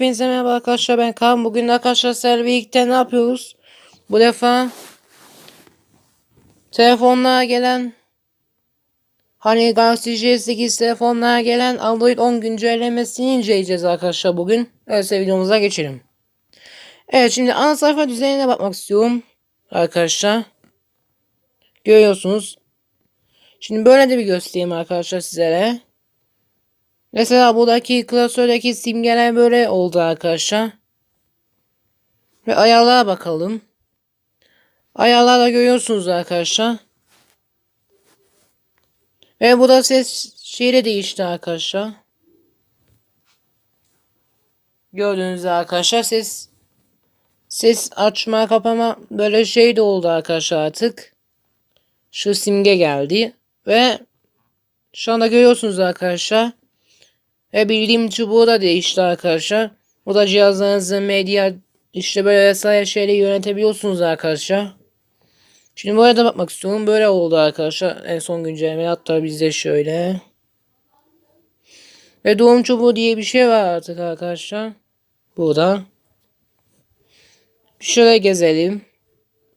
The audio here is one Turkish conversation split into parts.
Hepinize merhaba arkadaşlar ben Kaan. Bugün arkadaşlar birlikte ne yapıyoruz? Bu defa telefonlara gelen hani Galaxy J8 telefonlara gelen Android 10 güncellemesini inceleyeceğiz arkadaşlar bugün. Öyleyse videomuza geçelim. Evet şimdi ana sayfa düzenine bakmak istiyorum arkadaşlar. Görüyorsunuz. Şimdi böyle de bir göstereyim arkadaşlar sizlere. Mesela buradaki klasördeki simgeler böyle oldu arkadaşlar. Ve ayarlara bakalım. Ayarlarda görüyorsunuz arkadaşlar. Ve bu da ses şeyle değişti arkadaşlar. Gördüğünüz arkadaşlar ses ses açma kapama böyle şey de oldu arkadaşlar artık. Şu simge geldi ve şu anda görüyorsunuz arkadaşlar. Ve bildiğim çubuğu da değişti arkadaşlar. Bu da cihazlarınızı medya işte böyle vesaire şeyleri yönetebiliyorsunuz arkadaşlar. Şimdi buraya da bakmak istiyorum. Böyle oldu arkadaşlar. En son güncelleme hatta bizde şöyle. Ve doğum çubuğu diye bir şey var artık arkadaşlar. Burada. Şöyle gezelim.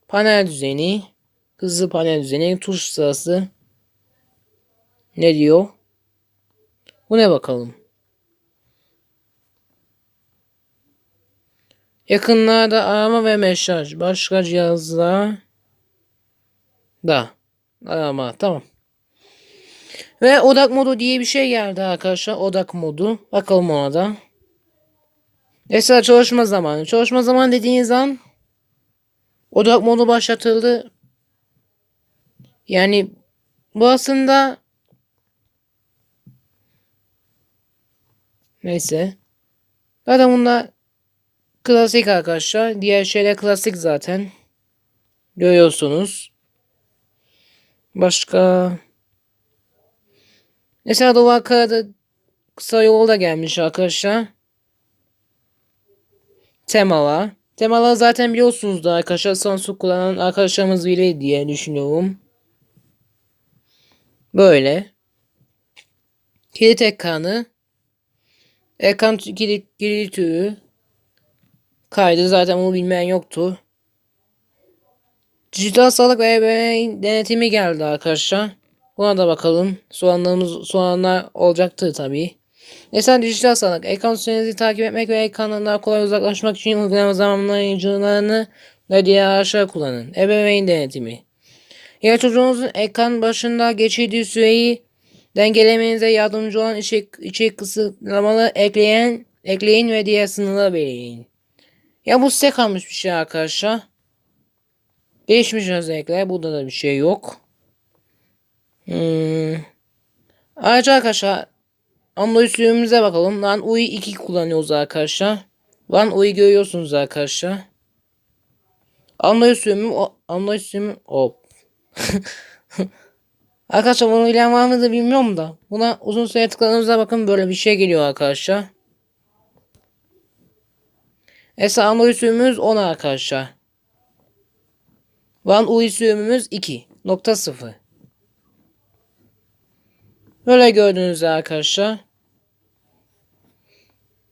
Panel düzeni. Hızlı panel düzeni. Tuş sırası. Ne diyor? Bu ne bakalım? Yakınlarda arama ve mesaj. Başka cihazla da arama. Tamam. Ve odak modu diye bir şey geldi arkadaşlar. Odak modu. Bakalım ona da. Mesela çalışma zamanı. Çalışma zamanı dediğiniz an odak modu başlatıldı. Yani bu aslında neyse. Zaten bunlar Klasik arkadaşlar. Diğer şeyler klasik zaten. Görüyorsunuz. Başka. Mesela Doğu Kara'da kısa yol da gelmiş arkadaşlar. Temalar. Temalar zaten biliyorsunuz da arkadaşlar Samsung kullanan arkadaşlarımız bilir diye düşünüyorum. Böyle. Kilit ekranı. Ekran kilit, kilit türü kaydı. Zaten bunu bilmeyen yoktu. Dijital sağlık ve ebeveyn denetimi geldi arkadaşlar. Buna da bakalım. Soğanlarımız soğanlar olacaktır tabii. Mesela dijital sağlık. Ekran sürenizi takip etmek ve ekranlarından kolay uzaklaşmak için uygulama zamanlayıcılarını ve diğer araçlar kullanın. Ebeveyn denetimi. Ya çocuğunuzun ekran başında geçirdiği süreyi dengelemenize yardımcı olan içerik, içerik kısıtlamaları ekleyen, ekleyin ve diğer sınırlar belirleyin. Ya bu size kalmış bir şey arkadaşlar. Değişmiş özellikler. Burada da bir şey yok. Hmm. Ayrıca arkadaşlar Android sürümümüze bakalım. Lan UI 2 kullanıyoruz arkadaşlar. Lan UI görüyorsunuz arkadaşlar. Android sürümü Android sürümü hop. arkadaşlar bunu bilen var mıydı bilmiyorum da. Buna uzun süre tıkladığınızda bakın böyle bir şey geliyor arkadaşlar. Esa Android sürümümüz 10 arkadaşlar. One UI sürümümüz 2.0. Böyle gördüğünüz arkadaşlar.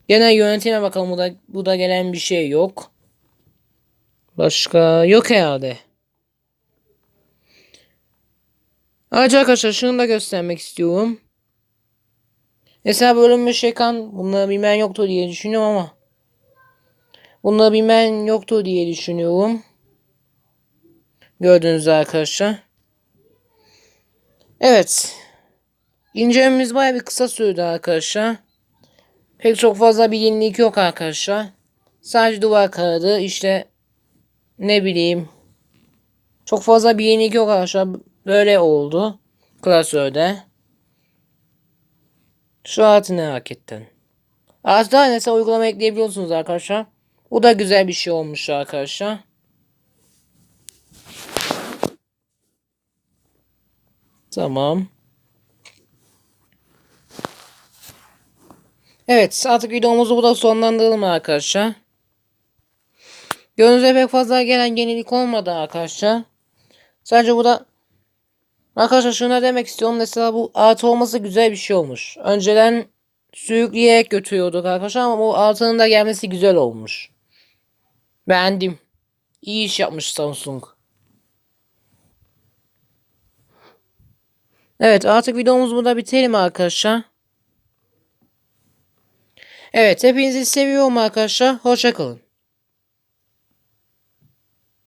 Genel yönetime bakalım. Bu da, bu da gelen bir şey yok. Başka yok herhalde. Ayrıca arkadaşlar şunu da göstermek istiyorum. Mesela bölüm bir şey kan bunları bilmeyen yoktu diye düşünüyorum ama Bunları bilmen yoktu diye düşünüyorum. Gördüğünüz arkadaşlar. Evet. İncelememiz baya bir kısa sürdü arkadaşlar. Pek çok fazla bir yenilik yok arkadaşlar. Sadece duvar kağıdı işte ne bileyim. Çok fazla bir yenilik yok arkadaşlar. Böyle oldu. Klasörde. Şu altı ne hareketten. Artı neyse uygulama ekleyebiliyorsunuz arkadaşlar. Bu da güzel bir şey olmuş arkadaşlar. Tamam. Evet artık videomuzu burada sonlandıralım arkadaşlar. Gönlünüze pek fazla gelen yenilik olmadı arkadaşlar. Sadece burada arkadaşlar şuna demek istiyorum. Mesela bu artı olması güzel bir şey olmuş. Önceden sürükleyerek götürüyorduk arkadaşlar ama o altının da gelmesi güzel olmuş. Beğendim. İyi iş yapmış Samsung. Evet artık videomuzu burada bitirelim arkadaşlar. Evet hepinizi seviyorum arkadaşlar. Hoşçakalın.